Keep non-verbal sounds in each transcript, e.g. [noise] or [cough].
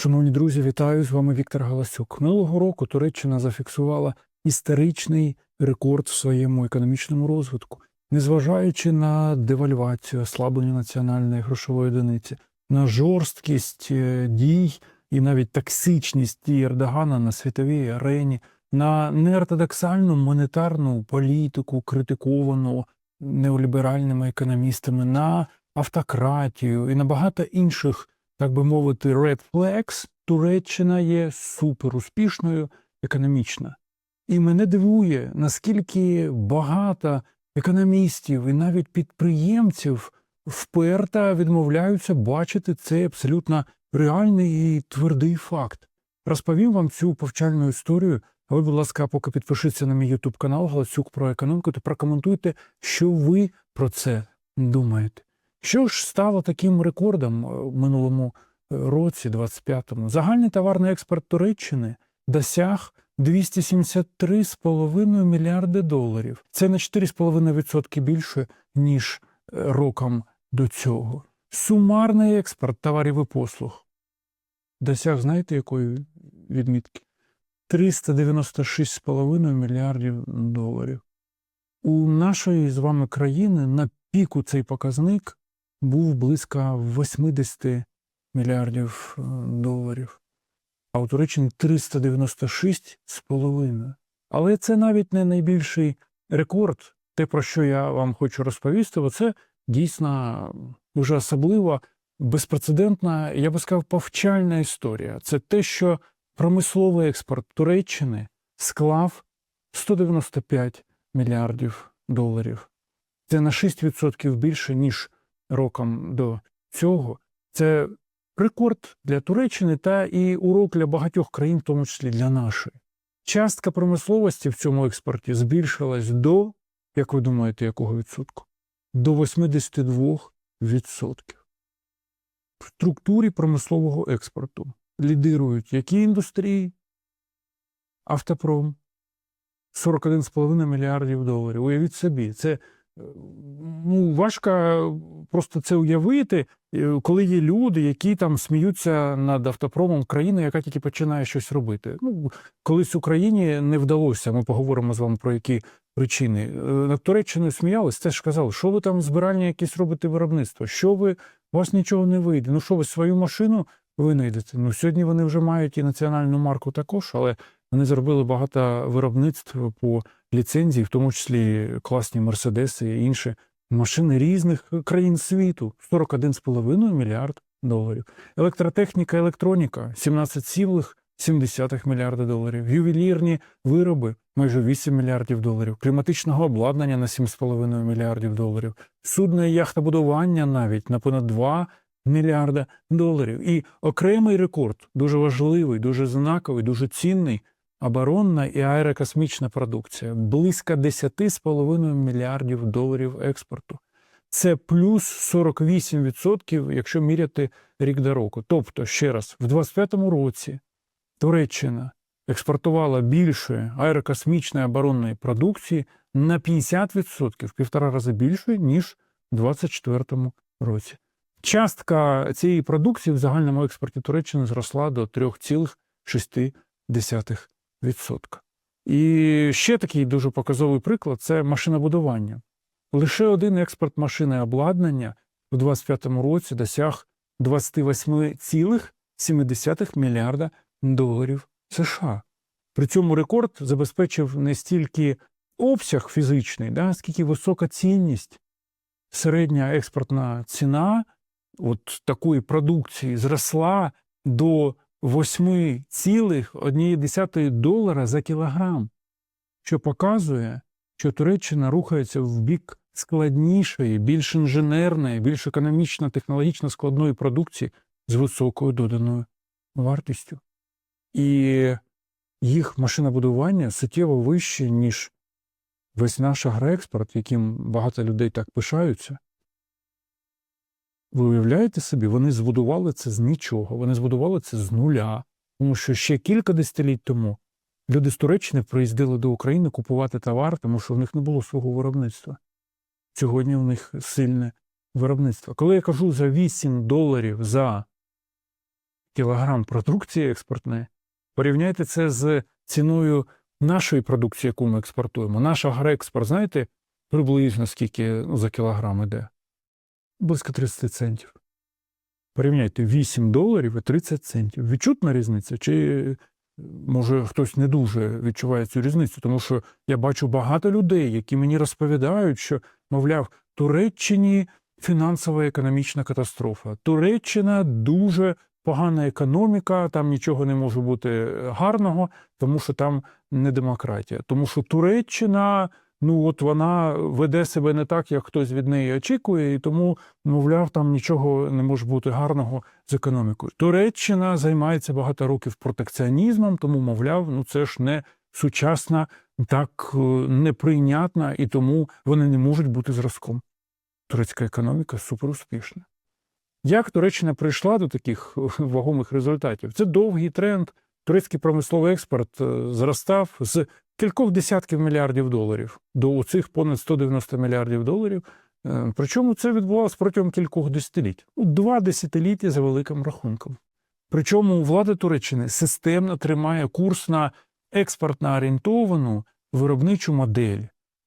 Шановні друзі, вітаю з вами Віктор Галасюк. Минулого року Туреччина зафіксувала історичний рекорд в своєму економічному розвитку, незважаючи на девальвацію, ослаблення національної грошової одиниці, на жорсткість е, дій і навіть токсичність Ердогана на світовій арені, на неортодоксальну монетарну політику, критиковану неоліберальними економістами, на автократію і на багато інших так би мовити, red flags, Туреччина є суперуспішною економічно. І мене дивує, наскільки багато економістів і навіть підприємців вперто відмовляються бачити цей абсолютно реальний і твердий факт. Розповім вам цю повчальну історію. А ви, будь ласка, поки підпишіться на мій YouTube канал Галасюк про економіку, то прокоментуйте, що ви про це думаєте. Що ж стало таким рекордом е, в минулому е, році, 25-му? Загальний товарний експорт Туреччини досяг 273,5 мільярди доларів. Це на 4,5% більше, ніж е, роком до цього. Сумарний експорт товарів і послуг досяг, знаєте, якої відмітки? 396,5 мільярдів доларів. У нашої з вами країни на піку цей показник був близько 80 мільярдів е, доларів, а у Туреччині 396,5. Але це навіть не найбільший рекорд. Те, про що я вам хочу розповісти, бо це дійсно дуже особлива, безпрецедентна, я би сказав, повчальна історія. Це те, що промисловий експорт Туреччини склав 195 мільярдів доларів. Це на 6% більше, ніж роком до цього. Це рекорд для Туреччини та і урок для багатьох країн, в тому числі для нашої. Частка промисловості в цьому експорті збільшилась до, як ви думаєте, якого відсотку? До 82%. В структурі промислового експорту лідирують які індустрії? Автопром 41,5 мільярдів доларів. Уявіть собі, це ну, важко просто це уявити, е, коли є люди, які там сміються над автопромом країни, яка тільки починає щось робити. Ну, колись Україні не вдалося. Ми поговоримо з вами про які причини. Е, Над Туреччиною сміялись, теж казали, що ви там збиральні якісь робите виробництво, що ви у вас нічого не вийде. Ну що ви свою машину винайдете? Ну сьогодні вони вже мають і національну марку також, але вони зробили багато виробництв по ліцензії, в тому числі класні мерседеси і інші машини різних країн світу 41,5 мільярд доларів. Електротехніка, електроніка 17,7 мільярда доларів. Ювелірні вироби майже 8 мільярдів доларів. Кліматичного обладнання на 7,5 мільярдів доларів. Судне і яхтобудування навіть на понад 2 мільярда доларів. І окремий рекорд, дуже важливий, дуже знаковий, дуже цінний оборонна і аерокосмічна продукція близько 10,5 мільярдів доларів експорту. Це плюс 48%, якщо міряти рік до року. Тобто, ще раз, в 25-му році Туреччина експортувала більше аерокосмічної оборонної продукції на 50%, в півтора рази більше, ніж в 24-му році. Частка цієї продукції в загальному експорті Туреччини зросла до 3,6%. І ще такий дуже показовий приклад це машинобудування. Лише один експорт машини обладнання у 2025 році досяг 28,7 мільярда доларів США. При цьому рекорд забезпечив не стільки обсяг фізичний, да, скільки висока цінність. Середня експортна ціна от такої продукції зросла до 8,1 долара за кілограм, що показує, що Туреччина рухається в бік складнішої, більш інженерної, більш економічно технологічно складної продукції з високою доданою вартістю. І їх машинобудування суттєво вище, ніж весь наш агроекспорт, яким багато людей так пишаються. Ви уявляєте собі, вони збудували це з нічого, вони збудували це з нуля. Тому що ще кілька десятиліть тому люди з Туреччини приїздили до України купувати товар, тому що в них не було свого виробництва. Сьогодні в них сильне виробництво. Коли я кажу за 8 доларів за кілограм продукції експортної. Порівняйте це з ціною нашої продукції, яку ми експортуємо. Наш агроекспорт, знаєте, приблизно скільки за кілограм іде? Близько 30 центів. Порівняйте 8 доларів і 30 центів. Відчутна різниця? Чи може хтось не дуже відчуває цю різницю? Тому що я бачу багато людей, які мені розповідають, що, мовляв, Туреччині фінансова економічна катастрофа. Туреччина дуже погана економіка, там нічого не може бути гарного, тому що там не демократія. Тому що Туреччина, ну от вона веде себе не так, як хтось від неї очікує, і тому, мовляв, там нічого не може бути гарного з економікою. Туреччина займається багато років протекціонізмом, тому, мовляв, ну це ж не сучасна, так е, неприйнятна, і тому вони не можуть бути зразком. Турецька економіка суперуспішна. Як Туреччина прийшла до таких вагомих результатів? Це довгий тренд. Турецький промисловий експорт е, зростав з кількох десятків мільярдів доларів до оцих понад 190 мільярдів доларів. Е, Причому це відбувалося протягом кількох десятиліть. Ну, два десятиліття за великим рахунком. Причому влада Туреччини системно тримає курс на експортно орієнтовану виробничу модель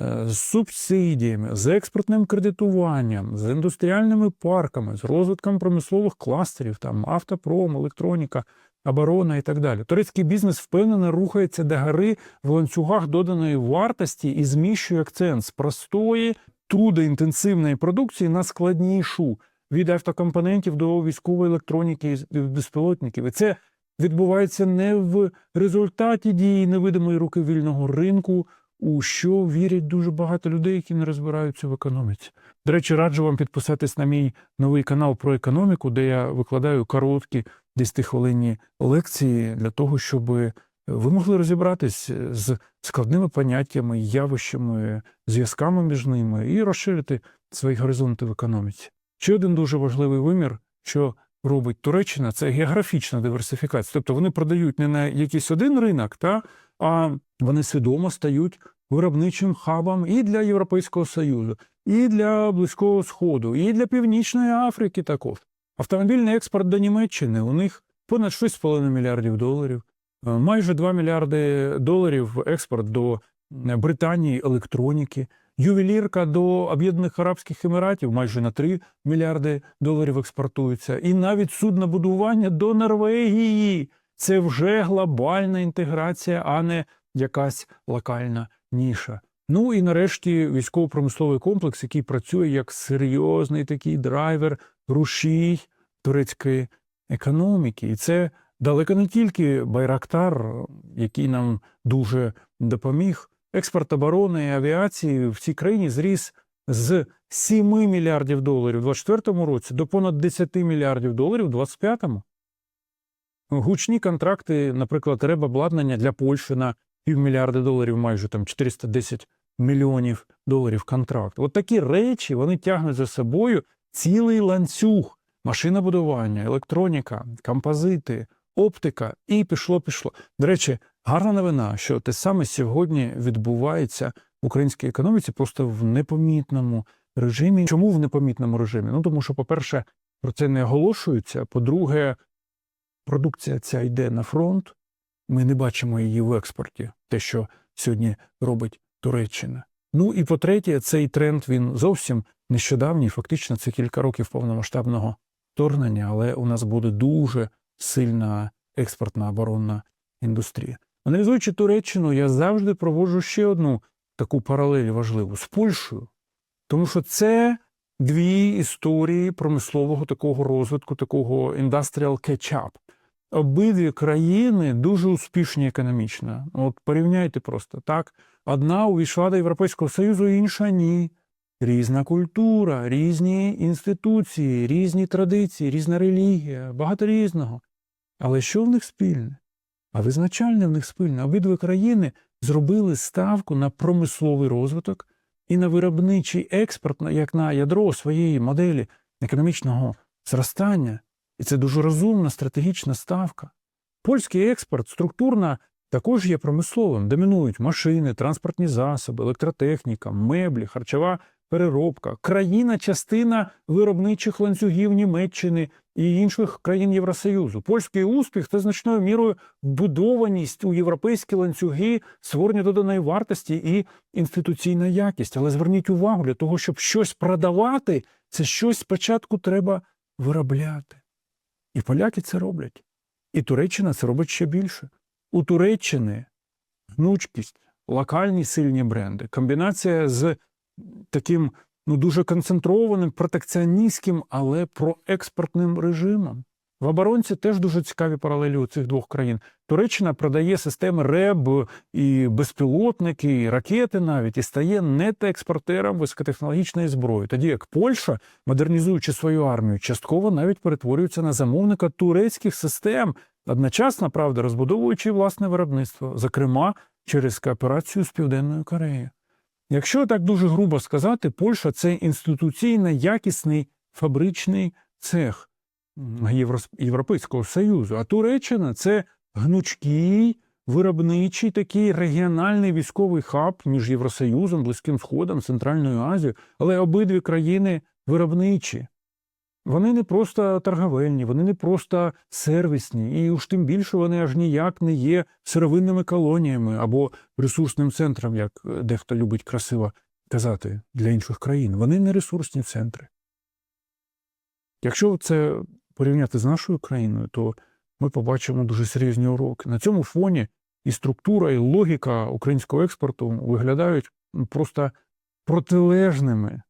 е, з субсидіями, з експортним кредитуванням, з індустріальними парками, з розвитком промислових кластерів, там автопром, електроніка, оборона і так далі. Турецький бізнес впевнено рухається до гори в ланцюгах доданої вартості і зміщує акцент з простої трудоінтенсивної продукції на складнішу від автокомпонентів до військової електроніки і безпілотників. І це відбувається не в результаті дії невидимої руки вільного ринку, у що вірять дуже багато людей, які не розбираються в економіці. До речі, раджу вам підписатись на мій новий канал про економіку, де я викладаю короткі 10-хвилинні лекції для того, щоб ви могли розібратись з складними поняттями, явищами, зв'язками між ними і розширити свої горизонти в економіці. Ще один дуже важливий вимір, що робить Туреччина, це географічна диверсифікація. Тобто вони продають не на якийсь один ринок, та, а вони свідомо стають виробничим хабом і для Європейського Союзу, і для Близького Сходу, і для Північної Африки також. Автомобільний експорт до Німеччини у них понад 6,5 мільярдів доларів, е, майже 2 мільярди доларів експорт до е, Британії електроніки, ювелірка до Об'єднаних Арабських Еміратів майже на 3 мільярди доларів експортується, і навіть суднобудування до Норвегії. Це вже глобальна інтеграція, а не якась локальна ніша. Ну і нарешті військово-промисловий комплекс, який працює як серйозний такий драйвер, рушій турецької економіки. І це далеко не тільки Байрактар, який нам дуже допоміг. Експорт оборони і авіації в цій країні зріс з 7 мільярдів доларів у 2024 році до понад 10 мільярдів доларів у 2025. Гучні контракти, наприклад, треба обладнання для Польщі на півмільярда доларів, майже там 410 мільйонів доларів контракт. От такі речі вони тягнуть за собою цілий ланцюг машинобудування, електроніка, композити, оптика, і пішло, пішло. До речі, гарна новина, що те саме сьогодні відбувається в українській економіці, просто в непомітному режимі. Чому в непомітному режимі? Ну тому що, по-перше, про це не оголошується. По-друге, продукція ця йде на фронт. Ми не бачимо її в експорті, те, що сьогодні робить Туреччина. Ну і по-третє, цей тренд він зовсім нещодавній, фактично, це кілька років повномасштабного вторгнення, але у нас буде дуже сильна експортна оборонна індустрія. Аналізуючи Туреччину, я завжди проводжу ще одну таку паралель важливу з Польщею, тому що це дві історії промислового такого розвитку, такого industrial catch-up. Обидві країни дуже успішні економічно. От порівняйте просто так. Одна увійшла до Європейського Союзу, інша ні. Різна культура, різні інституції, різні традиції, різна релігія, багато різного. Але що в них спільне? А визначальне в них спільне. Обидві країни зробили ставку на промисловий розвиток і на виробничий експорт як на ядро своєї моделі економічного зростання. І це дуже розумна стратегічна ставка. Польський експорт структурно також є промисловим. Домінують машини, транспортні засоби, електротехніка, меблі, харчова переробка, країна частина виробничих ланцюгів Німеччини і інших країн Євросоюзу. Польський успіх це значною мірою будованість у європейські ланцюги, створення доданої вартості і інституційна якість. Але зверніть увагу, для того, щоб щось продавати, це щось спочатку треба виробляти. І поляки це роблять. І Туреччина це робить ще більше. У Туреччини гнучкість, локальні сильні бренди, комбінація з таким ну, дуже концентрованим, протекціоністським, але проекспортним режимом. В оборонці теж дуже цікаві паралелі у цих двох країн. Туреччина продає системи РЕБ і безпілотники, і ракети навіть і стає нетоекспортером високотехнологічної зброї. Тоді як Польща, модернізуючи свою армію, частково навіть перетворюється на замовника турецьких систем, одночасно, правда, розбудовуючи власне виробництво, зокрема через кооперацію з Південною Кореєю. Якщо так дуже грубо сказати, Польща це інституційно якісний фабричний цех Європейського Союзу, а Туреччина це гнучкий виробничий такий регіональний військовий хаб між Євросоюзом, Близьким Сходом, Центральною Азією, але обидві країни виробничі. Вони не просто торговельні, вони не просто сервісні, і уж тим більше вони аж ніяк не є сировинними колоніями або ресурсним центром, як дехто любить красиво казати для інших країн. Вони не ресурсні центри. Якщо це порівняти з нашою країною, то ми побачимо дуже серйозні уроки. На цьому фоні і структура, і логіка українського експорту виглядають просто протилежними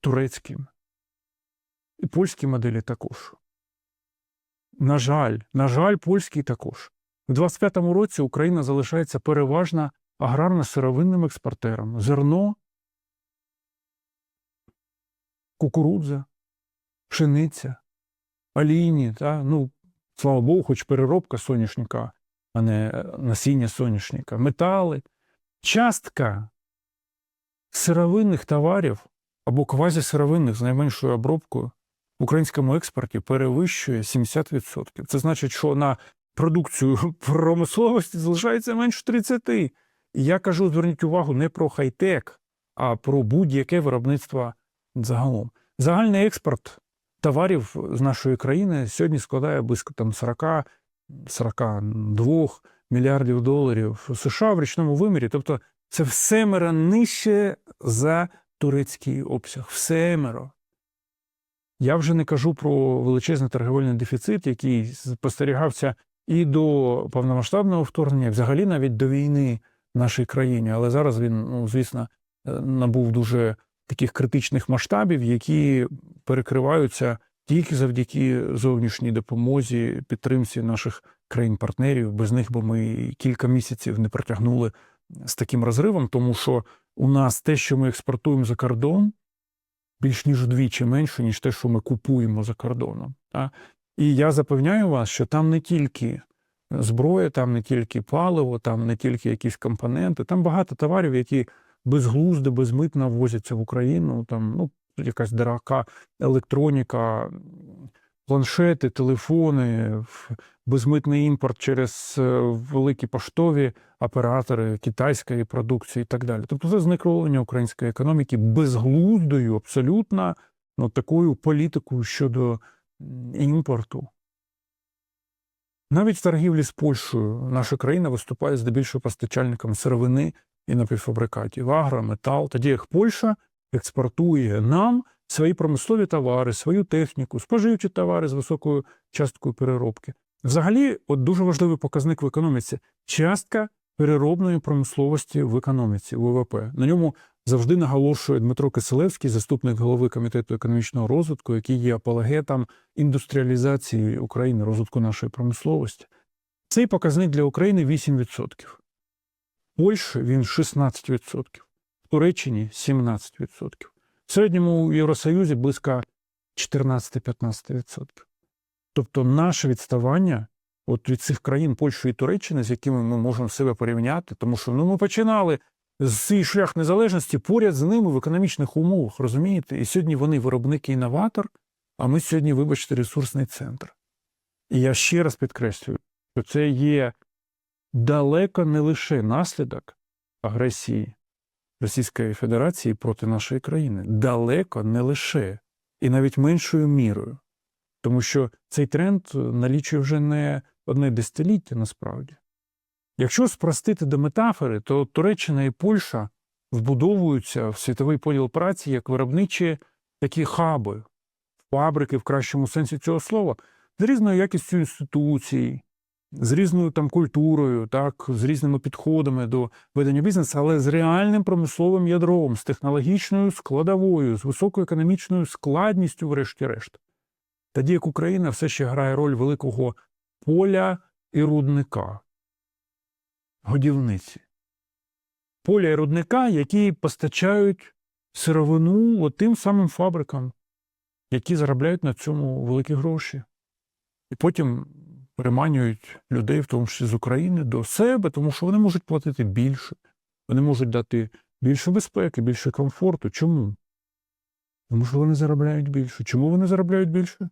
турецьким. І польські моделі також. На жаль, на жаль, польський також. У 25-му році Україна залишається переважно аграрно-сировинним експортером. Зерно, кукурудза, пшениця, олійні, та, ну, слава Богу, хоч переробка соняшника, а не е, насіння соняшника, метали. Частка сировинних товарів або квазісировинних з найменшою обробкою українському експорті перевищує 70%. Це значить, що на продукцію [laughs] промисловості залишається менше 30. І я кажу, зверніть увагу не про хай-тек, а про будь-яке виробництво загалом. Загальний експорт товарів з нашої країни сьогодні складає близько там 40 42 мільярдів доларів США в річному вимірі. Тобто це всемеро нижче за турецький обсяг. Всемеро. Я вже не кажу про величезний торговельний дефіцит, який спостерігався і до повномасштабного вторгнення, і взагалі навіть до війни в нашій країні. Але зараз він, ну, звісно, е, набув дуже таких критичних масштабів, які перекриваються тільки завдяки зовнішній допомозі, підтримці наших країн-партнерів. Без них би ми кілька місяців не протягнули з таким розривом, тому що у нас те, що ми експортуємо за кордон, більш ніж вдвічі менше, ніж те, що ми купуємо за кордоном. Та? І я запевняю вас, що там не тільки зброя, там не тільки паливо, там не тільки якісь компоненти, там багато товарів, які безглуздо, безмитно ввозяться в Україну. Там ну, якась дорога електроніка, планшети, телефони, безмитний імпорт через е, великі поштові оператори китайської продукції і так далі. Тобто це зникровлення української економіки безглуздою, абсолютно ну, такою політикою щодо імпорту. Навіть в торгівлі з Польщею наша країна виступає здебільшого постачальником сировини і напівфабрикатів, агро, метал, тоді як Польща експортує нам свої промислові товари, свою техніку, споживчі товари з високою часткою переробки. Взагалі, от дуже важливий показник в економіці частка переробної промисловості в економіці ВВП. На ньому завжди наголошує Дмитро Киселевський, заступник голови комітету економічного розвитку, який є апологетом індустріалізації України, розвитку нашої промисловості. Цей показник для України 8%. Польщі він 16%, в Туреччині 17%. В середньому у Євросоюзі близько 14-15%. Тобто наше відставання от від цих країн Польщі і Туреччини, з якими ми можемо себе порівняти, тому що ну, ми починали з свій шлях незалежності поряд з ними в економічних умовах, розумієте? І сьогодні вони виробник і інноватор, а ми сьогодні, вибачте, ресурсний центр. І я ще раз підкреслюю, що це є далеко не лише наслідок агресії Російської Федерації проти нашої країни. Далеко не лише, і навіть меншою мірою. Тому що цей тренд налічує вже не одне десятиліття насправді. Якщо спростити до метафори, то Туреччина і Польща вбудовуються в світовий поділ праці як виробничі такі хаби, фабрики в кращому сенсі цього слова, з різною якістю інституцій, з різною там культурою, так, з різними підходами до ведення бізнесу, але з реальним промисловим ядром, з технологічною складовою, з високою економічною складністю, врешті-решт. Тоді як Україна все ще грає роль великого поля і рудника, годівниці. Поля і рудника, які постачають сировину тим самим фабрикам, які заробляють на цьому великі гроші. І потім переманюють людей, в тому числі з України, до себе, тому що вони можуть платити більше, вони можуть дати більше безпеки, більше комфорту. Чому? Тому що вони заробляють більше. Чому вони заробляють більше?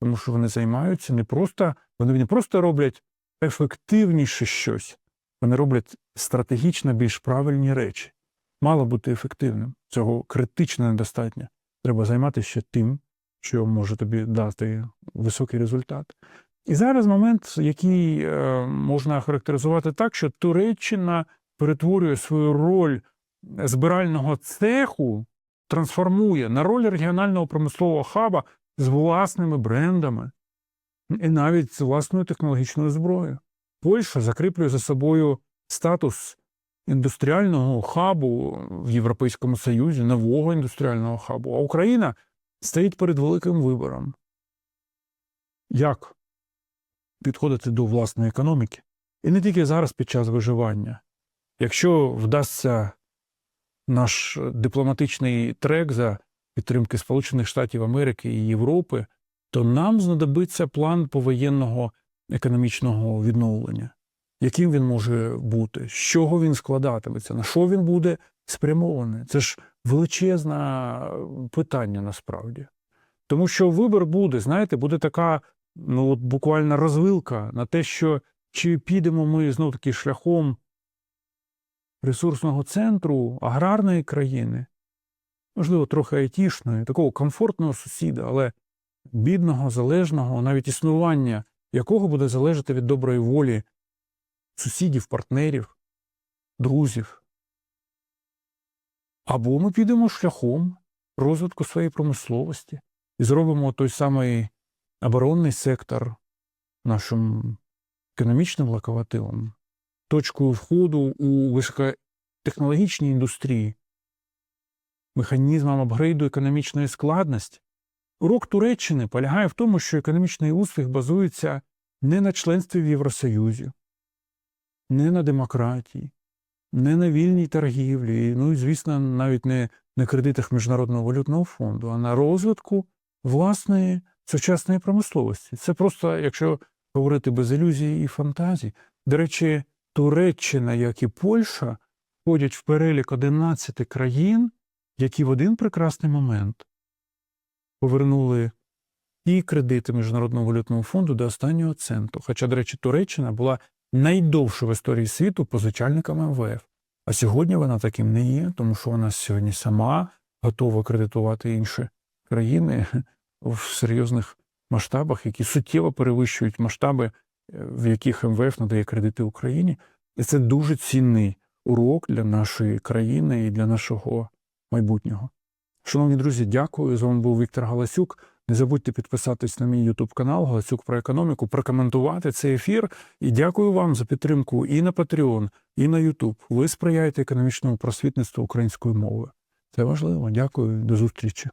Тому що вони займаються не просто, вони не просто роблять ефективніше щось, вони роблять стратегічно більш правильні речі. Мало бути ефективним. Цього критично недостатньо. Треба займатися тим, що може тобі дати високий результат. І зараз момент, який е, можна характеризувати так, що Туреччина перетворює свою роль збирального цеху, трансформує на роль регіонального промислового хаба з власними брендами і навіть з власною технологічною зброєю. Польща закріплює за собою статус індустріального хабу в Європейському Союзі, нового індустріального хабу, а Україна стоїть перед великим вибором. Як підходити до власної економіки? І не тільки зараз під час виживання. Якщо вдасться наш дипломатичний трек за підтримки Сполучених Штатів Америки і Європи, то нам знадобиться план повоєнного економічного відновлення. Яким він може бути, з чого він складатиметься, на що він буде спрямований? Це ж величезне питання насправді. Тому що вибір буде, знаєте, буде така ну, от буквально розвилка на те, що чи підемо ми знов таки шляхом ресурсного центру аграрної країни, можливо, трохи айтішної, такого комфортного сусіда, але бідного, залежного, навіть існування якого буде залежати від доброї волі сусідів, партнерів, друзів. Або ми підемо шляхом розвитку своєї промисловості і зробимо той самий оборонний сектор нашим економічним локомотивом, точкою входу у високотехнологічній індустрії, механізмом апгрейду економічної складності. Урок Туреччини полягає в тому, що економічний успіх базується не на членстві в Євросоюзі, не на демократії, не на вільній торгівлі, ну і, звісно, навіть не на кредитах Міжнародного валютного фонду, а на розвитку власної сучасної промисловості. Це просто, якщо говорити без ілюзій і фантазій. До речі, Туреччина, як і Польща, входять в перелік 11 країн, які в один прекрасний момент повернули і кредити Міжнародного валютного фонду до останнього центу. Хоча, до речі, Туреччина була найдовше в історії світу позичальником МВФ. А сьогодні вона таким не є, тому що вона сьогодні сама готова кредитувати інші країни [laughs] в серйозних масштабах, які суттєво перевищують масштаби, е, в яких МВФ надає кредити Україні. І це дуже цінний урок для нашої країни і для нашого майбутнього. Шановні друзі, дякую. З вами був Віктор Галасюк. Не забудьте підписатись на мій YouTube канал Галасюк про економіку, прокоментувати цей ефір. І дякую вам за підтримку і на Patreon, і на YouTube. Ви сприяєте економічному просвітництву української мови. Це важливо. Дякую, до зустрічі.